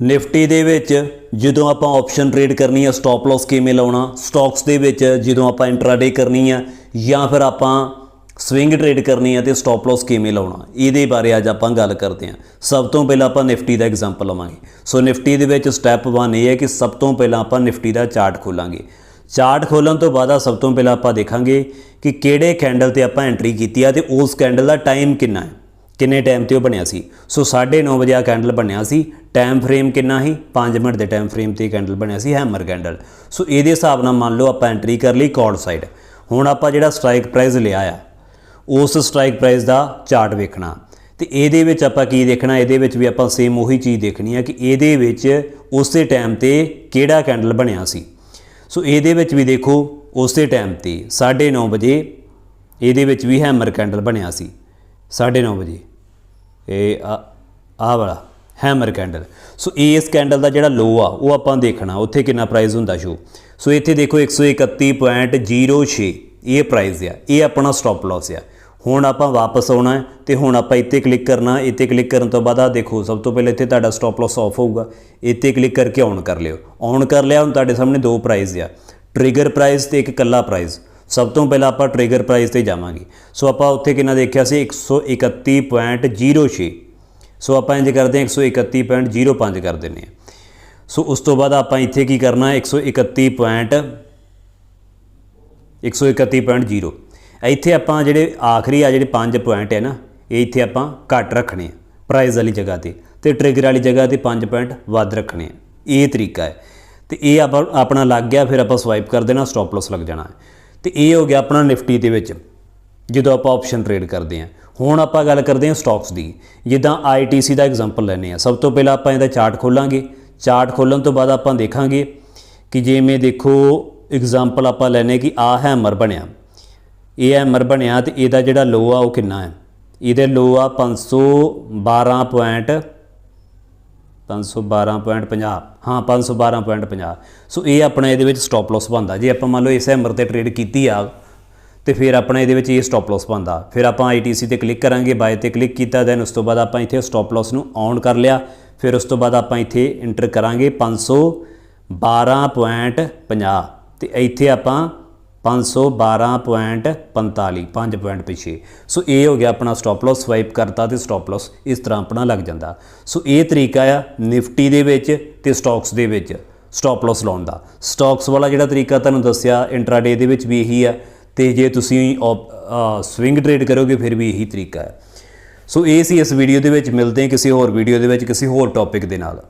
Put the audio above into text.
ਨਿਫਟੀ ਦੇ ਵਿੱਚ ਜਦੋਂ ਆਪਾਂ ਆਪਸ਼ਨ ਟ੍ਰੇਡ ਕਰਨੀ ਹੈ ਸਟਾਪ ਲਾਸ ਕਿਵੇਂ ਲਾਉਣਾ ਸਟਾਕਸ ਦੇ ਵਿੱਚ ਜਦੋਂ ਆਪਾਂ ਇੰਟਰਾਡੇ ਕਰਨੀ ਹੈ ਜਾਂ ਫਿਰ ਆਪਾਂ ਸਵਿੰਗ ਟ੍ਰੇਡ ਕਰਨੀ ਹੈ ਤੇ ਸਟਾਪ ਲਾਸ ਕਿਵੇਂ ਲਾਉਣਾ, ਇਹਦੇ ਬਾਰੇ ਅੱਜ ਆਪਾਂ ਗੱਲ ਕਰਦੇ ਹਾਂ ਸਭ ਤੋਂ ਪਹਿਲਾਂ ਆਪਾਂ ਨਿਫਟੀ ਦਾ ਐਗਜ਼ਾਮਪਲ ਲਵਾਂਗੇ। ਸੋ ਨਿਫਟੀ ਦੇ ਵਿੱਚ ਸਟੈਪ 1 ਇਹ ਹੈ ਕਿ ਸਭ ਤੋਂ ਪਹਿਲਾਂ ਆਪਾਂ ਨਿਫਟੀ ਦਾ ਚਾਰਟ ਖੋਲਾਂਗੇ। ਚਾਰਟ ਖੋਲਣ ਤੋਂ ਬਾਅਦ ਆ ਸਭ ਤੋਂ ਪਹਿਲਾਂ ਆਪਾਂ ਦੇਖਾਂਗੇ ਕਿ ਕਿਹੜੇ ਕੈਂਡਲ ਤੇ ਆਪਾਂ ਐਂਟਰੀ ਕੀਤੀ ਆ ਤੇ ਉਸ ਕੈਂਡਲ ਦਾ ਟਾਈਮ ਕਿੰਨਾ ਹੈ। ਕਿੰਨੇ ਟਾਈਮ ਤੇ ਉਹ ਬਣਿਆ ਸੀ? ਸੋ 9:30 ਵਜੇ ਆ ਕੈਂਡਲ ਬਣਿਆ ਸੀ। ਟਾਈਮ ਫਰੇਮ ਕਿੰਨਾ ਸੀ? 5 ਮਿੰਟ ਦੇ ਟਾਈਮ ਫਰੇਮ ਤੇ ਕੈਂਡਲ ਬਣਿਆ ਸੀ ਹੈਮਰ ਕੈਂਡਲ ਸੋ ਇਹਦੇ ਹਿਸਾਬ ਨਾਲ ਮੰਨ ਲਓ ਆਪਾਂ ਐਂਟਰੀ ਕਰ ਲਈ ਕਾਲ ਸਾਈਡ ਹੁਣ ਆਪਾਂ ਜਿਹੜਾ ਸਟ੍ਰਾਈਕ ਪ੍ਰਾਈਸ ਲਿਆ ਆ, ਉਸ ਸਟ੍ਰਾਈਕ ਪ੍ਰਾਈਸ ਦਾ ਚਾਰਟ ਵੇਖਣਾ। ਤੇ ਇਹਦੇ ਵਿੱਚ ਆਪਾਂ ਕੀ ਦੇਖਣਾ? ਇਹਦੇ ਵਿੱਚ ਵੀ ਆਪਾਂ ਸੇਮ ਉਹੀ ਚੀਜ਼ ਦੇਖਣੀ ਹੈ ਕਿ ਇਹਦੇ ਵਿੱਚ ਉਸੇ ਟਾਈਮ ਤੇ ਕਿਹੜਾ ਕੈਂਡਲ ਬਣਿਆ ਸੀ। ਸੋ ਇਹਦੇ ਵਿੱਚ ਵੀ ਦੇਖੋ, ਉਸੇ ਟਾਈਮ ਤੇ 9:30 ਵਜੇ ਇਹਦੇ ਵਿੱਚ ਵੀ ਹੈਮਰ ਕੈਂਡਲ ਬਣਿਆ ਸੀ। 9:30 ਵਜੇ। ਇਹ ਆਹ ਵਾਲਾ ਹੈਮਰ ਕੈਂਡਲ ਸੋ ਇਸ ਕੈਂਡਲ ਦਾ ਜਿਹੜਾ ਲੋ ਆ, ਉਹ ਆਪਾਂ ਦੇਖਣਾ, ਉੱਥੇ ਕਿੰਨਾ ਪ੍ਰਾਈਸ ਹੁੰਦਾ ਸ਼ੋ ਸੋ ਇੱਥੇ ਦੇਖੋ 131.06 ਇਹ ਪ੍ਰਾਈਸ ਆ, ਇਹ ਆਪਣਾ ਸਟਾਪ ਲਾਸ ਆ। ਹੁਣ ਆਪਾਂ ਵਾਪਸ ਆਉਣਾ ਹੈ ਤੇ ਹੁਣ ਆਪਾਂ ਇੱਥੇ ਕਲਿੱਕ ਕਰਨਾ, ਇੱਥੇ ਕਲਿੱਕ ਕਰਨ ਤੋਂ ਬਾਅਦ ਆ ਦੇਖੋ, ਸਭ ਤੋਂ ਪਹਿਲਾਂ ਇੱਥੇ ਤੁਹਾਡਾ ਸਟਾਪ ਲਾਸ ਆਫ ਹੋਊਗਾ। ਇੱਥੇ ਕਲਿੱਕ ਕਰਕੇ ਔਨ ਕਰ ਲਿਓ। ਔਨ ਕਰ ਲਿਆ, ਹੁਣ ਤੁਹਾਡੇ ਸਾਹਮਣੇ ਦੋ ਪ੍ਰਾਈਸ ਆ। ਟ੍ਰਿਗਰ ਪ੍ਰਾਈਸ ਤੇ ਇੱਕ ਕੱਲਾ ਪ੍ਰਾਈਸ ਸਭ ਤੋਂ ਪਹਿਲਾਂ ਆਪਾਂ ਟ੍ਰਿਗਰ ਪ੍ਰਾਈਸ ਤੇ ਜਾਵਾਂਗੇ। ਸੋ ਆਪਾਂ ਉੱਥੇ ਕਿੰਨਾ ਦੇਖਿਆ ਸੀ? 131.06 ਸੋ ਆਪਾਂ ਇੰਜ ਕਰਦੇ ਹਾਂ 131.05 ਕਰ ਦਿੰਨੇ ਆ ਸੋ ਉਸ ਤੋਂ ਬਾਅਦ ਆਪਾਂ ਇੱਥੇ ਕੀ ਕਰਨਾ? 131. 131.0 ਇੱਥੇ ਆਪਾਂ ਜਿਹੜੇ ਆਖਰੀ ਆ, ਜਿਹੜੇ 5 ਪੁਆਇੰਟ ਹੈ ਨਾ, ਇਹ ਇੱਥੇ ਆਪਾਂ ਘੱਟ ਰੱਖਣੇ ਆ ਪ੍ਰਾਈਸ ਵਾਲੀ ਜਗ੍ਹਾ ਤੇ। ਤੇ ਟ੍ਰਿਗਰ ਵਾਲੀ ਜਗ੍ਹਾ ਤੇ 5 ਪੁਆਇੰਟ ਵੱਧ ਰੱਖਣੇ ਆ। ਇਹ ਤਰੀਕਾ ਹੈ। ਤੇ ਇਹ ਆਪਾਂ, ਆਪਣਾ ਲੱਗ ਗਿਆ, ਫਿਰ ਆਪਾਂ ਸਵਾਈਪ ਕਰ ਦੇਣਾ ਸਟਾਪ ਲਾਸ ਲੱਗ ਜਾਣਾ। ਤੇ ਇਹ ਹੋ ਗਿਆ ਆਪਣਾ ਨਿਫਟੀ ਦੇ ਵਿੱਚ, ਜਦੋਂ ਆਪਾਂ ਆਪਸ਼ਨ ਟ੍ਰੇਡ ਕਰਦੇ ਹਾਂ। ਹੁਣ ਆਪਾਂ ਗੱਲ ਕਰਦੇ ਹਾਂ ਸਟਾਕਸ ਦੀ। ਜਿੱਦਾਂ ITC ਦਾ ਐਗਜ਼ਾਮਪਲ ਲੈਨੇ ਆ ਸਭ ਤੋਂ ਪਹਿਲਾਂ ਆਪਾਂ ਇਹਦਾ ਚਾਰਟ ਖੋਲਾਂਗੇ। ਚਾਰਟ ਖੋਲਣ ਤੋਂ ਬਾਅਦ ਆਪਾਂ ਦੇਖਾਂਗੇ ਕਿ ਜਿਵੇਂ ਦੇਖੋ ਐਗਜ਼ਾਮਪਲ ਆਪਾਂ ਲੈਨੇ ਕਿ ਆ ਹੈਮਰ ਬਣਿਆ। ਇਹ ਹੈਮਰ ਬਣਿਆ ਤੇ ਇਹਦਾ ਜਿਹੜਾ ਲੋ ਆ ਉਹ ਕਿੰਨਾ ਹੈ? ਇਹਦੇ ਲੋ ਆ 512 ਪੁਆਇੰਟ 512.50 ਹਾਂ 512.50 ਸੋ ਇਹ ਆਪਣਾ ਇਹਦੇ ਵਿੱਚ ਸਟਾਪ ਲਾਸ ਬਣਦਾ। ਜੇ ਆਪਾਂ ਮੰਨ ਲਓ ਇਸ ਹੈਮਰ ਤੇ ਟ੍ਰੇਡ ਕੀਤੀ ਆ, ਤੇ ਫਿਰ ਆਪਣਾ ਇਹਦੇ ਵਿੱਚ ਇਹ ਸਟਾਪ ਲਾਸ ਬਣਦਾ। ਫਿਰ ਆਪਾਂ ITC ਤੇ ਕਲਿੱਕ ਕਰਾਂਗੇ ਬਾਏ ਤੇ ਕਲਿੱਕ ਕੀਤਾ ਦੈਨ ਉਸ ਤੋਂ ਬਾਅਦ ਆਪਾਂ ਇੱਥੇ ਸਟਾਪ ਲਾਸ ਨੂੰ ਔਨ ਕਰ ਲਿਆ। ਫਿਰ ਉਸ ਤੋਂ ਬਾਅਦ ਆਪਾਂ ਇੱਥੇ ਐਂਟਰ ਕਰਾਂਗੇ 512.50 ਤੇ ਇੱਥੇ ਆਪਾਂ 512.45 5 ਪੁਆਇੰਟ ਪਿੱਛੇ। ਸੋ ਇਹ ਹੋ ਗਿਆ ਆਪਣਾ ਸਟਾਪ ਲਾਸ ਸਵਾਈਪ ਕਰਤਾ ਤੇ ਸਟਾਪ ਲਾਸ ਇਸ ਤਰ੍ਹਾਂ ਆਪਣਾ ਲੱਗ ਜਾਂਦਾ। ਸੋ ਇਹ ਤਰੀਕਾ ਆ ਨਿਫਟੀ ਦੇ ਵਿੱਚ ਤੇ ਸਟਾਕਸ ਦੇ ਵਿੱਚ ਸਟਾਪ ਲਾਸ ਲਾਉਣ ਦਾ। ਸਟਾਕਸ ਵਾਲਾ ਜਿਹੜਾ ਤਰੀਕਾ ਤੁਹਾਨੂੰ ਦੱਸਿਆ ਇੰਟਰਾਡੇ ਦੇ ਵਿੱਚ ਵੀ ਇਹੀ ਆ, ਤੇ ਜੇ ਤੁਸੀਂ ਸਵਿੰਗ ਟ੍ਰੇਡ ਕਰੋਗੇ, ਫਿਰ ਵੀ ਇਹੀ ਤਰੀਕਾ ਹੈ ਸੋ ਇਹ ਸੀ ਇਸ ਵੀਡੀਓ ਦੇ ਵਿੱਚ, ਮਿਲਦੇ ਹਾਂ ਕਿਸੇ ਹੋਰ ਵੀਡੀਓ ਦੇ ਵਿੱਚ, ਕਿਸੇ ਹੋਰ ਟੌਪਿਕ ਦੇ ਨਾਲ।